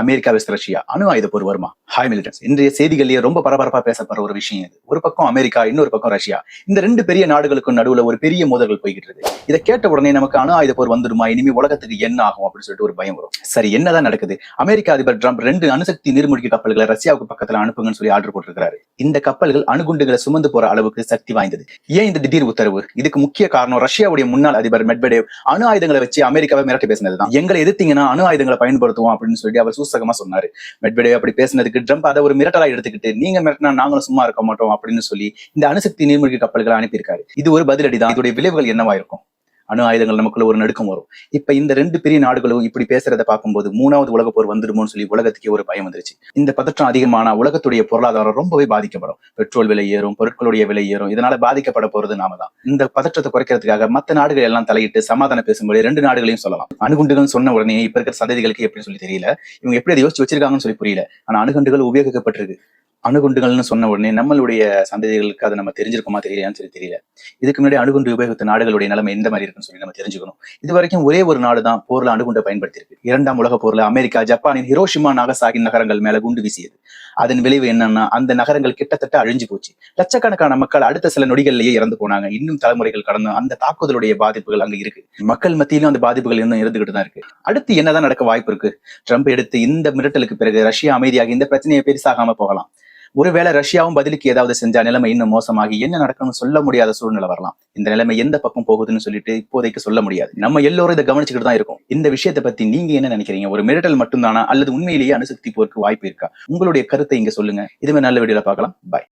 America west Russia அணு ஆயுத போர் வருமா? ஹாய் மிலிட்டன்ஸ் இன்றைய செய்திகளிலேயே ரொம்ப பரபரப்பா பேசப்படுற ஒரு விஷயம் இது. ஒரு பக்கம் அமெரிக்கா இன்னொரு பக்கம் ரஷ்யா. இந்த ரெண்டு பெரிய நாடுகளுக்கும் நடுவுல ஒரு பெரிய மோதல்கள் போய்கிட்டு இருக்கு. இதை கேட்ட உடனே நமக்கு அணு ஆயுத போர் வந்துருமா? இனிமே உலகத்துக்கு என்ன ஆகும் அப்படின்னு சொல்லிட்டு ஒரு பயம் வரும். சரி என்னதான் நடக்குது? அமெரிக்க அதிபர் ட்ரம்ப் ரெண்டு அணுசக்தி நீர்மூழ்கி கப்பல்களை ரஷ்யாவுக்கு பக்கத்துல அனுப்புங்கன்னு சொல்லி ஆர்டர் போட்டிருக்காரு இந்த கப்பல்கள் அணுகுண்டுகளை சுமந்து போற அளவுக்கு சக்தி வாய்ந்தது. ஏன் இந்த திடீர் உத்தரவு? இதுக்கு முக்கிய காரணம் ரஷ்யாவுடைய முன்னாள் அதிபர் மெட்வெடேவ். அணு ஆயுதங்களை வச்சு அமெரிக்காவை மிரட்டி பேசினதுதான். எங்களை எதிர்த்தீங்கன்னா அணு ஆயுதங்களை பயன்படுத்துவோம் அப்படின்னு சொல்லி அவர் சூசகமா சொன்னாரு. மெட்வெடே அப்படி பேசினதுக்கு ட்ரம்ப் அதை ஒரு மிரட்டலா எடுத்துக்கிட்டு நீங்க மிரட்டினா நாங்களும் சும்மா இருக்க மாட்டோம் அப்படின்னு சொல்லி இந்த அணுசக்தி நீர்மூழ்கி கப்பல்களை அனுப்பியிருக்காரு. இது ஒரு பதிலடி தான் இதோடைய விளைவுகள் என்னவா இருக்கும்? அணு ஆயுதங்கள் நமக்குள்ள ஒரு நடுக்கம் வரும். இப்ப இந்த ரெண்டு பெரிய நாடுகளும் இப்படி பேசுறத பார்க்கும்போது மூணாவது உலக போர் வந்துருமோன்னு சொல்லி உலகத்துக்கே ஒரு பயம் வந்துருச்சு. இந்த பதற்றம் அதிகமான உலகத்துடைய பொருளாதாரம் ரொம்பவே பாதிக்கப்படும். பெட்ரோல் விலை ஏறும் பொருட்களுடைய விலை ஏறும். இதனால பாதிக்கப்பட போறது நாம தான். இந்த பதற்றத்தை குறைக்கிறதுக்காக மத்த நாடுகள் எல்லாம் தலையிட்டு சமாதானம் பேசும்போது ரெண்டு நாடுகளையும் சொல்லலாம். அணுகுண்டுகள் சொன்ன உடனே இப்ப இருக்கிற சந்ததிகளுக்கு எப்படி சொல்லி தெரியல. இவங்க எப்படி அதை யோசிச்சு வச்சிருக்காங்கன்னு சொல்லி புரியல. ஆனா அணுகுண்டுகள் உபயோகிக்கப்பட்டிருக்கு. அணுகுண்டுகள்னு சொன்ன உடனே நம்மளுடைய சந்ததிகளுக்கு அதை நம்ம தெரிஞ்சிருக்கோமா தெரியலையான்னு சொல்லி தெரியல. இதுக்கு முன்னாடி அணுகுண்டு உபயோகித்த நாடுகளுடைய நிலைமை எந்த மாதிரி இருக்குன்னு சொல்லி நம்ம தெரிஞ்சுக்கணும். இது வரைக்கும் ஒரே ஒரு நாடு தான் போர்ல அணுகுண்டை பயன்படுத்தியிருக்கு. இரண்டாம் உலக போர்ல அமெரிக்கா ஜப்பானின் ஹிரோஷிமா நாகசாகி நகரங்கள் மேல குண்டு வீசியது. அதன் விளைவு என்னன்னா அந்த நகரங்கள் கிட்டத்தட்ட அழிஞ்சு போச்சு. லட்சக்கணக்கான மக்கள் அடுத்த சில நொடிகள்லயே இறந்து போனாங்க. இன்னும் தலைமுறைகள் கடந்து அந்த தாக்குதலுடைய பாதிப்புகள் அங்க இருக்கு. மக்கள் மத்தியிலும் அந்த பாதிப்புகள் இன்னும் இருந்துகிட்டு தான் இருக்கு. அடுத்து என்னதான் நடக்க வாய்ப்பு இருக்கு? ட்ரம்ப் எடுத்து இந்த மிரட்டலுக்கு பிறகு ரஷ்யா அமைதியாக இந்த பிரச்சனையை பெருசாகாம போகலாம். ஒருவேளை ரஷ்யாவும் பதிலுக்கு ஏதாவது செஞ்சா நிலைமை இன்னும் மோசமாகி என்ன நடக்கும்னு சொல்ல முடியாத சூழ்நிலை வரலாம். இந்த நிலைமை எந்த பக்கம் போகுதுன்னு சொல்லிட்டு இப்போதைக்கு சொல்ல முடியாது. நம்ம எல்லோரும் இதை கவனிச்சுக்கிட்டு தான் இருக்கும். இந்த விஷயத்தை பத்தி நீங்க என்ன நினைக்கிறீங்க? ஒரு மிரட்டல் மட்டும்தானா? அல்லது உண்மையிலேயே அணுசக்தி போருக்கு வாய்ப்பு இருக்கா? உங்களுடைய கருத்தை இங்க சொல்லுங்க. இதுவே நல்ல வீடியோல பார்க்கலாம். பாய்